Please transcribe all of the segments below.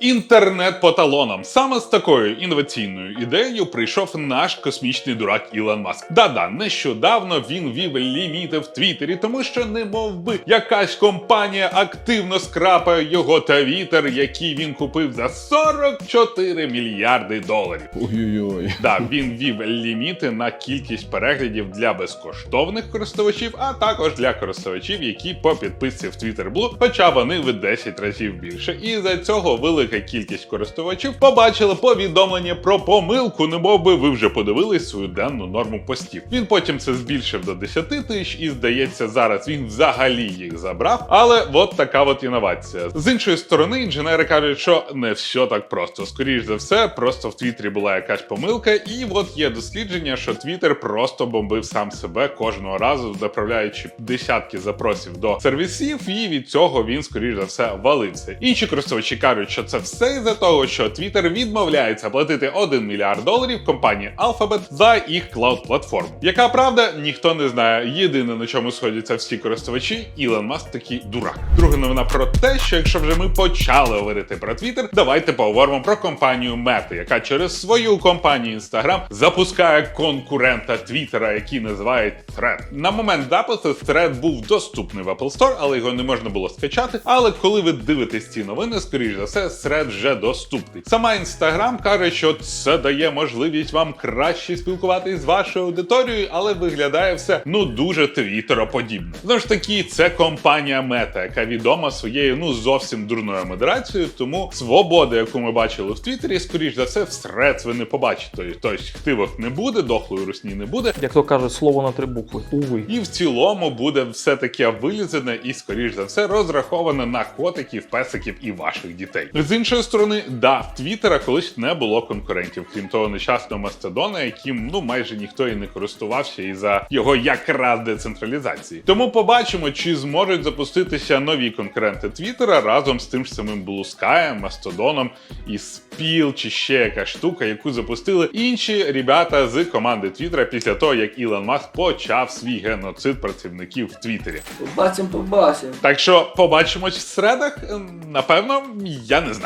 Інтернет по талонам. Саме з такою інноваційною ідеєю прийшов наш космічний дурак Ілон Маск. Да-да, нещодавно він вів ліміти в Твіттері, тому що не мов би якась компанія активно скрапає його твіттер, який він купив за 44 мільярди доларів. Ой-ой-ой. Да, він вів ліміти на кількість переглядів для безкоштовних користувачів, а також для користувачів, які по підписці в Twitter Blue, хоча вони в 10 разів більше. І за цього велика кількість користувачів побачили повідомлення про помилку, немов би ви вже подивились свою денну норму постів. Він потім це збільшив до 10 тисяч, і здається, зараз він взагалі їх забрав. Але от така от інновація. З іншої сторони, інженери кажуть, що не все так просто. Скоріш за все, просто в Твіттері була якась помилка, і от є дослідження, що Твіттер просто бомбив сам себе кожного разу, направляючи десятки запросів до сервісів, і від цього він, скоріш за все, валився. Інші користувачі кажуть, що це все із-за того, що Twitter відмовляється платити 1 мільярд доларів компанії Alphabet за їх клауд-платформу. Яка правда, ніхто не знає. Єдине на чому сходяться всі користувачі, Ілон Маск такий дурак. Друга новина про те, що якщо вже ми почали говорити про Twitter, давайте поговоримо про компанію Meta, яка через свою компанію Instagram запускає конкурента Твіттера, який називають Thread. На момент запису Thread був доступний в Apple Store, але його не можна було скачати. Але коли ви дивитесь ці новини, скоріш за все, Thread вже доступний. Сама Instagram каже, що це дає можливість вам краще спілкуватись з вашою аудиторією, але виглядає все ну дуже твіттероподібно. Знову ж таки, це компанія Meta, яка відома своєю ну зовсім дурною модерацією. Тому свобода, яку ми бачили в Твіттері, скоріш за все, в Threads ви не побачите. Тобто хтивок не буде, дохлої русні не буде. Як то кажуть, слово на три букви. Уви. І в цілому буде все таке вилізане і, скоріш за все, розраховане на котиків, песиків і ваших дітей. Іншої сторони, да, в Твіттера колись не було конкурентів, крім того нещасного Мастодона, яким ну майже ніхто і не користувався із за його якраз децентралізації. Тому побачимо, чи зможуть запуститися нові конкуренти Твіттера разом з тим ж самим Sky, Мастодоном і Спіл, чи ще якась штука, яку запустили інші ребята з команди Твіттера після того, як Ілон Маск почав свій геноцид працівників в Твіттері. Побачим, побачим. Так що побачимось в середах? Ем, Напевно, я не знаю.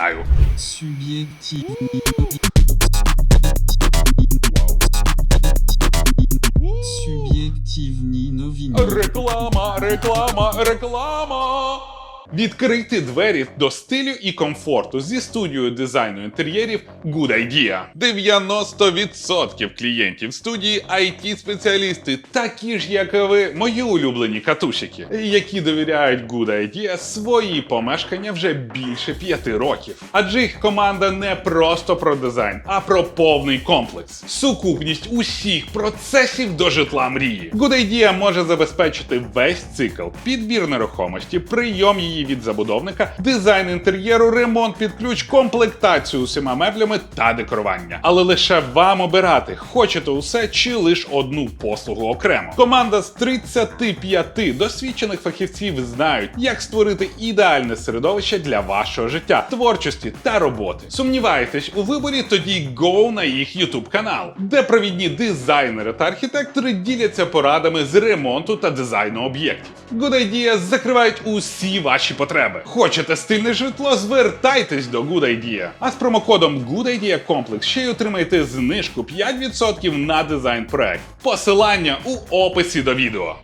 Субъективный. Суб'єктивні новини. Реклама, реклама, реклама. Відкрити двері до стилю і комфорту зі студією дизайну інтер'єрів Good Idea. 90% клієнтів студії it спеціалісти такі ж, як і ви, мої улюблені катушики, які довіряють Good Idea свої помешкання вже більше п'яти років. Адже їх команда не просто про дизайн, а про повний комплекс, сукупність усіх процесів до житла мрії. Good Idea може забезпечити весь цикл, підбір нерухомості, прийом її від забудовника, дизайн інтер'єру, ремонт під ключ, комплектацію усіма меблями та декорування. Але лише вам обирати, хочете усе чи лише одну послугу окремо. Команда з 35 досвідчених фахівців знають, як створити ідеальне середовище для вашого життя, творчості та роботи. Сумніваєтесь у виборі? Тоді go на їх YouTube канал, де провідні дизайнери та архітектори діляться порадами з ремонту та дизайну об'єктів. Good Ideas закривають усі ваші потреби. Хочете стильне житло? Звертайтесь до Good Idea. А з промокодом Good Idea Complex ще й отримаєте знижку 5% на дизайн проект. Посилання у описі до відео.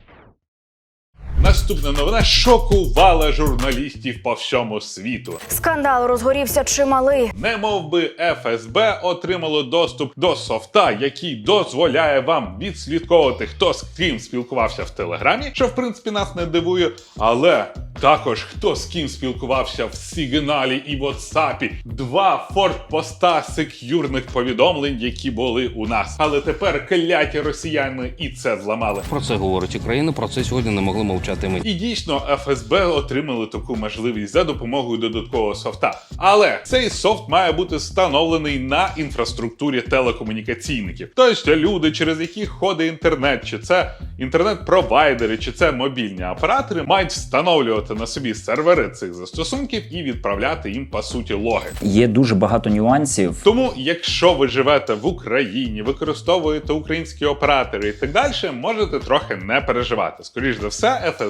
Наступна новина шокувала журналістів по всьому світу. Скандал розгорівся чималий. Не мов би ФСБ отримало доступ до софта, який дозволяє вам відслідковувати, хто з ким спілкувався в Телеграмі, що в принципі нас не дивує, але також хто з ким спілкувався в Сигналі і Ватсапі. Два фортпоста сек'юрних повідомлень, які були у нас. Але тепер кляті росіяни і це зламали. Про це говорить Україна. Про це сьогодні не могли мовчати ми. І дійсно ФСБ отримали таку можливість за допомогою додаткового софта. Але цей софт має бути встановлений на інфраструктурі телекомунікаційників. Тобто люди, через яких ходить інтернет, чи це інтернет-провайдери чи це мобільні оператори мають встановлювати на собі сервери цих застосунків і відправляти їм по суті логи. Є дуже багато нюансів. Тому, якщо ви живете в Україні, використовуєте українські оператори і так далі, можете трохи не переживати. Скоріш за все, ФСБ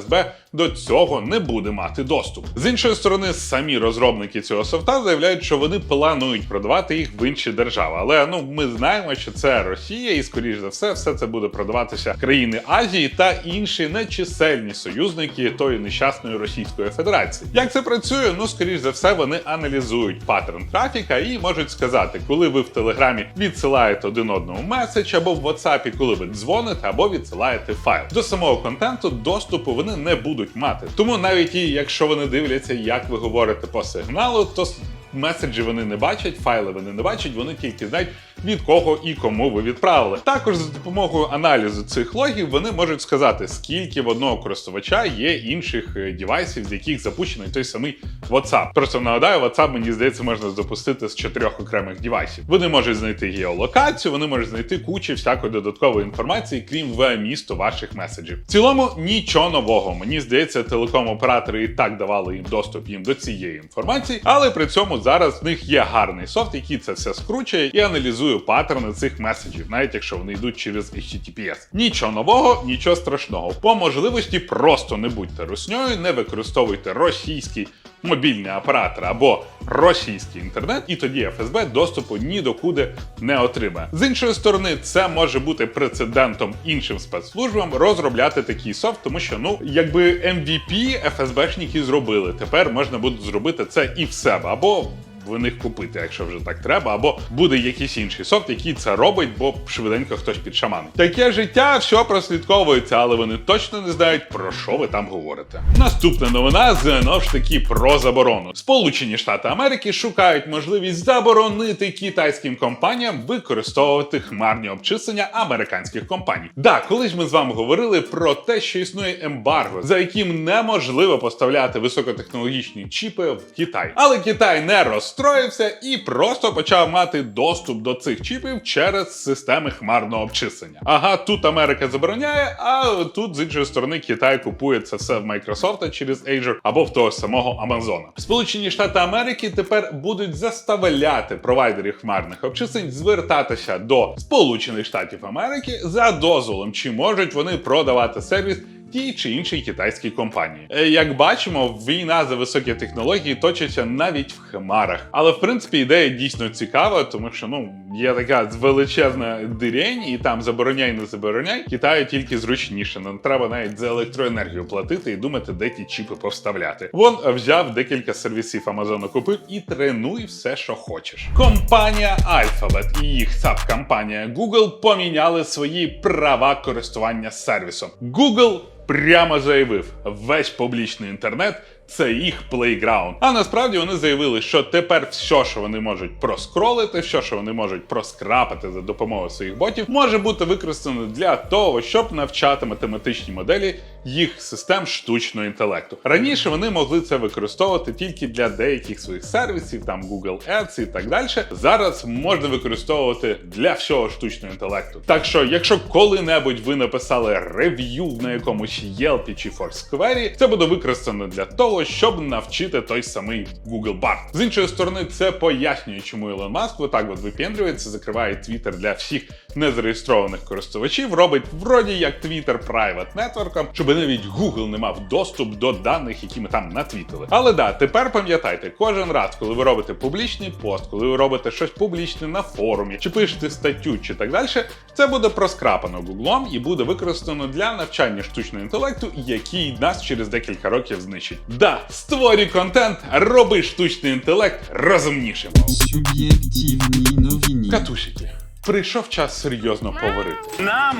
до цього не буде мати доступ. З іншої сторони, самі розробники цього софта заявляють, що вони планують продавати їх в інші держави. Але ну ми знаємо, що це Росія, і скоріш за все, все це буде продаватися країни Азії та інші нечисельні союзники тої нещасної Російської Федерації. Як це працює? Ну скоріш за все, вони аналізують паттерн трафіка і можуть сказати, коли ви в Телеграмі відсилаєте один одному меседж, або в WhatsApp, коли ви дзвоните, або відсилаєте файл. До самого контенту доступу вони не будуть мати. Тому навіть і якщо вони дивляться, як ви говорите по сигналу, то меседжі вони не бачать, файли вони не бачать, вони тільки знають від кого і кому ви відправили. Також за допомогою аналізу цих логів вони можуть сказати, скільки в одного користувача є інших е, девайсів, з яких запущений той самий WhatsApp. Просто нагадаю, WhatsApp, мені здається, можна запустити з чотирьох окремих девайсів. Вони можуть знайти геолокацію, вони можуть знайти кучу всякої додаткової інформації, крім вмісту ваших меседжів. В цілому нічого нового. Мені здається, телеком-оператори і так давали їм доступ їм до цієї інформації, але при цьому зараз в них є гарний софт, який це все скручує і аналізує паттерни цих меседжів, навіть якщо вони йдуть через HTTPS. Нічого нового, нічого страшного. По можливості просто не будьте русньою, не використовуйте російський мобільний оператор або російський інтернет, і тоді ФСБ доступу ні до куди не отримає. З іншої сторони, це може бути прецедентом іншим спецслужбам розробляти такий софт, тому що ну якби MVP ФСБшники зробили. Тепер можна буде зробити це і в себе або. В них купити, якщо вже так треба, або буде якийсь інший софт, який це робить, бо швиденько хтось підшаманить. Таке життя все прослідковується, але вони точно не знають про що ви там говорите. Наступна новина знову ж таки про заборону. Сполучені Штати Америки шукають можливість заборонити китайським компаніям використовувати хмарні обчислення американських компаній. Да, колись ми з вами говорили про те, що існує ембарго, за яким неможливо поставляти високотехнологічні чіпи в Китай. Але Китай не розстроївся і просто почав мати доступ до цих чіпів через системи хмарного обчислення. Ага, тут Америка забороняє, а тут з іншої сторони Китай купує це все в Microsoft через Azure або в того самого Amazon. Сполучені Штати Америки тепер будуть заставляти провайдерів хмарних обчислень звертатися до Сполучених Штатів Америки за дозволом, чи можуть вони продавати сервіс тій чи іншій китайській компанії. Е, Як бачимо, війна за високі технології точиться навіть в хмарах. Але в принципі ідея дійсно цікава, тому що ну є така величезна дирень, і там забороняй, не забороняй. Китаю тільки зручніше. Не треба навіть за електроенергію платити і думати, де ті чіпи повставляти. Вон е, взяв декілька сервісів Амазону, купив і тренуй все, що хочеш. Компанія Alphabet і їх саб-компанія Google поміняли свої права користування сервісом. Google прямо заявив, весь публічний інтернет. Це їх плейграунд. А насправді вони заявили, що тепер все, що вони можуть проскролити, все, що вони можуть проскрапати за допомогою своїх ботів, може бути використано для того, щоб навчати математичні моделі їх систем штучного інтелекту. Раніше вони могли це використовувати тільки для деяких своїх сервісів, там Google Ads і так далі. Зараз можна використовувати для всього штучного інтелекту. Так що, якщо коли-небудь ви написали рев'ю на якомусь Yelp чи Foursquare, це буде використано для того, щоб навчити той самий Google Bard. З іншої сторони, це пояснює, чому Ілон Маск отак от випендрюється, закриває Twitter для всіх незареєстрованих користувачів, робить вроді як Twitter private network, щоб навіть Google не мав доступ до даних, які ми там натвітили. Але да, тепер пам'ятайте, кожен раз, коли ви робите публічний пост, коли ви робите щось публічне на форумі, чи пишете статтю, чи так далі, це буде проскрапано Гуглом і буде використано для навчання штучного інтелекту, який нас через декілька років знищить. Да, створюй контент, роби штучний інтелект розумнішим. Суб'єктивні новини. Катусики, прийшов час серйозно поговорити. Нам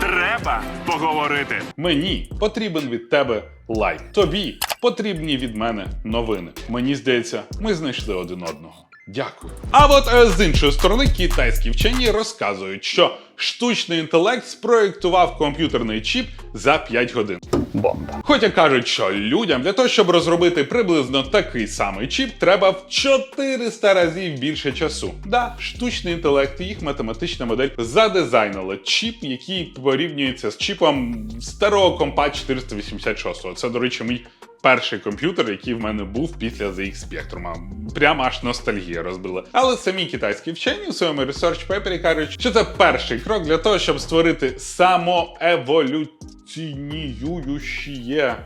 треба поговорити. Мені потрібен від тебе лайк. Тобі потрібні від мене новини. Мені здається, ми знайшли один одного. Дякую. А от е, з іншої сторони, китайські вчені розказують, що штучний інтелект спроєктував комп'ютерний чіп за 5 годин. Бомба. Хоча кажуть, що людям для того, щоб розробити приблизно такий самий чіп, треба в 400 разів більше часу. Да, штучний інтелект і їх математична модель задизайнила чіп, який порівнюється з чіпом старого компа 486. Це, до речі, мій перший комп'ютер, який в мене був після ZX Spectrum. Прямо аж ностальгія розбила. Але самі китайські вчені у своєму research пепері кажуть, що це перший крок для того, щоб створити самоеволюціонуючіє.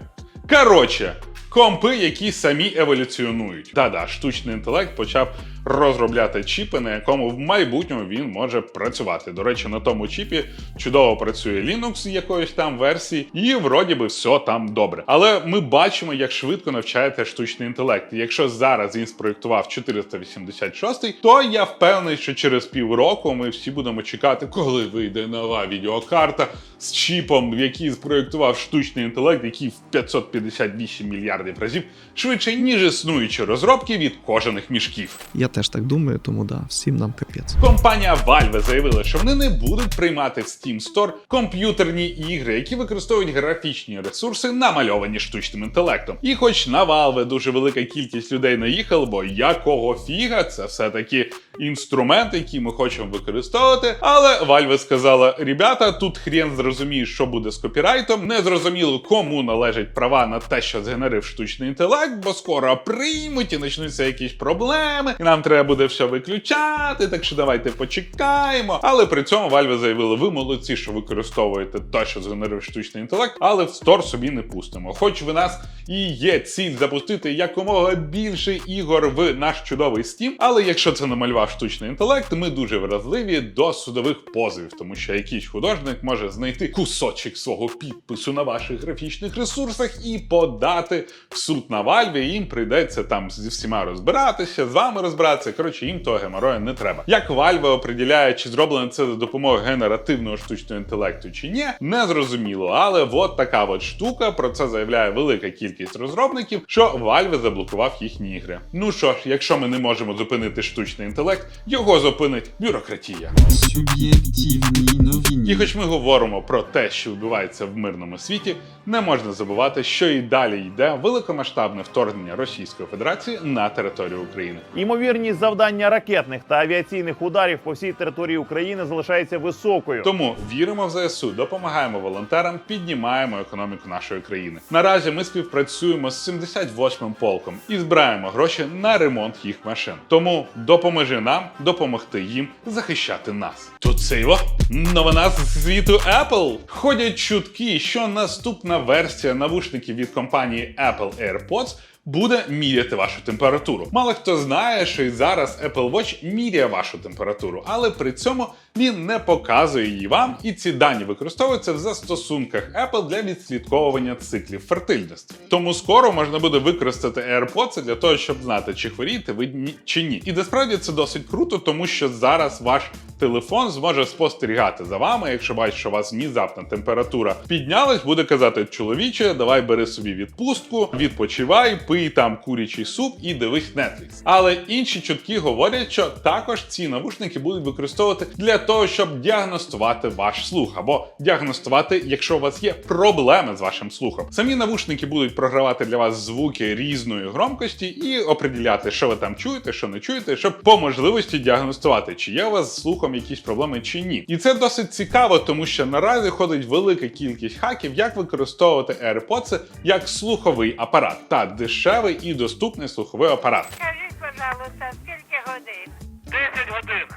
Коротше, компи, які самі еволюціонують. Да-да, штучний інтелект почав розробляти чіпи, на якому в майбутньому він може працювати. До речі, на тому чіпі чудово працює Linux якоїсь там версії, і вроді би все там добре. Але ми бачимо, як швидко навчається штучний інтелект. Якщо зараз він спроєктував 486, то я впевнений, що через півроку ми всі будемо чекати, коли вийде нова відеокарта з чіпом, який спроєктував штучний інтелект, який в 558 мільярдів разів швидше, ніж існуючі розробки від кожаних мішків. Я теж так думаю, тому да, всім нам капець. Компанія Valve заявила, що вони не будуть приймати в Steam Store комп'ютерні ігри, які використовують графічні ресурси, намальовані штучним інтелектом. І хоч на Valve дуже велика кількість людей наїхала, бо якого фіга, це все-таки інструмент, який ми хочемо використовувати. Але Valve сказала: ребята, тут хрен зрозуміє, що буде з копірайтом. Не зрозуміло, кому належать права на те, що згенерив штучний інтелект, бо скоро приймуть і почнуться якісь проблеми, і нам треба буде все виключати. Так що давайте почекаємо. Але при цьому Valve заявили, ви молодці, що використовуєте те, що згенерує штучний інтелект, але в стор собі не пустимо. Хоч ви нас і є ціль запустити якомога більше ігор в наш чудовий Steam, але якщо це намалював штучний інтелект, ми дуже вразливі до судових позовів, тому що якийсь художник може знайти кусочок свого підпису на ваших графічних ресурсах і подати в суд на Valve, і їм прийдеться там зі всіма розбиратися, з вами розбиратися. Коротше, їм того геморою не треба. Як Valve определяє, чи зроблено це за допомогою генеративного штучного інтелекту чи ні, не зрозуміло. Але от така от штука. Про це заявляє велика кількість розробників, що Valve заблокував їхні ігри. Ну що ж, якщо ми не можемо зупинити штучний інтелект, його зупинить бюрократія. Суб'єктивні новини. І хоч ми говоримо про те, що відбувається в мирному світі, не можна забувати, що і далі йде великомасштабне вторгнення Російської Федерації на територію України. Ймовірність завдання ракетних та авіаційних ударів по всій території України залишається високою. Тому віримо в ЗСУ, допомагаємо волонтерам, піднімаємо економіку нашої країни. Наразі ми співпрацюємо з 78-м полком і збираємо гроші на ремонт їх машин. Тому допоможи нам допомогти їм захищати нас. Тут це його новина з світу Apple. Ходять чутки, що наступна версія навушників від компанії Apple AirPods буде міряти вашу температуру. Мало хто знає, що і зараз Apple Watch міряє вашу температуру, але при цьому він не показує її вам, і ці дані використовуються в застосунках Apple для відслідковування циклів фертильності. Тому скоро можна буде використати AirPods для того, щоб знати, чи хворієте ви чи ні. І насправді це досить круто, тому що зараз ваш телефон зможе спостерігати за вами. Якщо бачить, що у вас внезапна температура піднялась, буде казати: чоловіче, давай бери собі відпустку, відпочивай, пий там курячий суп і дивись Netflix. Але інші чутки говорять, що також ці навушники будуть використовувати для того, щоб діагностувати ваш слух, або діагностувати, якщо у вас є проблеми з вашим слухом. Самі навушники будуть програвати для вас звуки різної громкості і определяти, що ви там чуєте, що не чуєте, щоб по можливості діагностувати, чи є у вас з слухом якісь проблеми чи ні. І це досить цікаво, тому що наразі ходить велика кількість хаків, як використовувати AirPods як слуховий апарат та дешевий і доступний слуховий апарат. Скажіть, пожалуйста, скільки годин? 10 годин.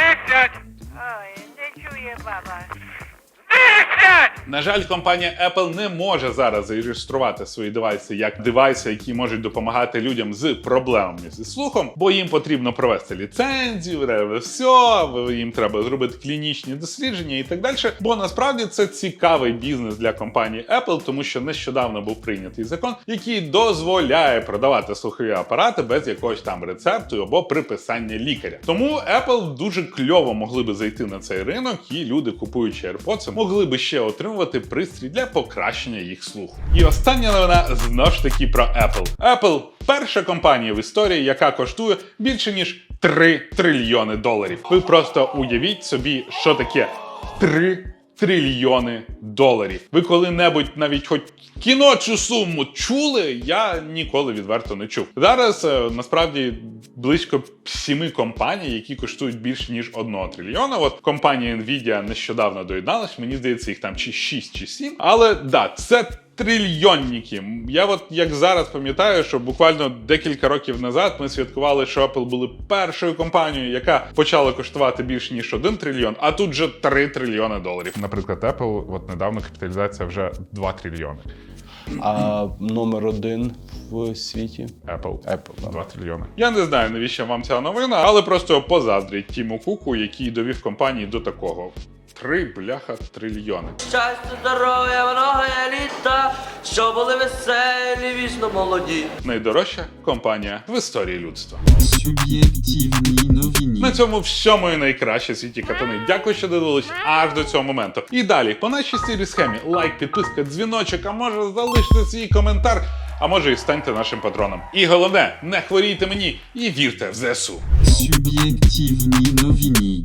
А? 10! Ой, не чує баба. 10! На жаль, компанія Apple не може зараз зареєструвати свої девайси як девайси, які можуть допомагати людям з проблемами зі слухом, бо їм потрібно провести ліцензію, треба все, їм треба зробити клінічні дослідження і так далі. Бо насправді це цікавий бізнес для компанії Apple, тому що нещодавно був прийнятий закон, який дозволяє продавати слухові апарати без якогось там рецепту або приписання лікаря. Тому Apple дуже кльово могли би зайти на цей ринок, і люди, купуючи AirPods, могли би ще отримувати пристрій для покращення їх слуху. І остання новина знову ж таки про Apple. Apple перша компанія в історії, яка коштує більше ніж 3 трильйони доларів. Ви просто уявіть собі, що таке 3 трильйони доларів. Ви коли-небудь навіть хоч кіночу суму чули? Я ніколи відверто не чув. Зараз е, насправді близько сіми компаній, які коштують більше ніж одного трильйона. От компанія Nvidia нещодавно доєдналась. Мені здається, їх там чи 6, чи 7. Але да, це трильйонніки. Я от як зараз пам'ятаю, що буквально декілька років назад ми святкували, що Apple були першою компанією, яка почала коштувати більше ніж 1 трильйон, а тут вже 3 трильйони доларів. Наприклад, Apple, от недавно капіталізація вже 2 трильйони. А номер один в світі Apple. Apple. да. 2 трильйони. Я не знаю, навіщо вам ця новина, але просто позаздріть Тіму Куку, який довів компанії до такого. Три бляха трильйони. Щастя, здоров'я, многое літа, що були веселі, вічно молоді. Найдорожча компанія в історії людства. Суб'єктивні новини. На цьому всьому і найкраще світі катани. Дякую, що додивились аж до цього моменту. І далі, по нашій сірій схемі, лайк, підписка, дзвіночок, а може залиште свій коментар, а може і станьте нашим патроном. І головне, не хворійте мені і вірте в ЗСУ. Суб'єктивні новини.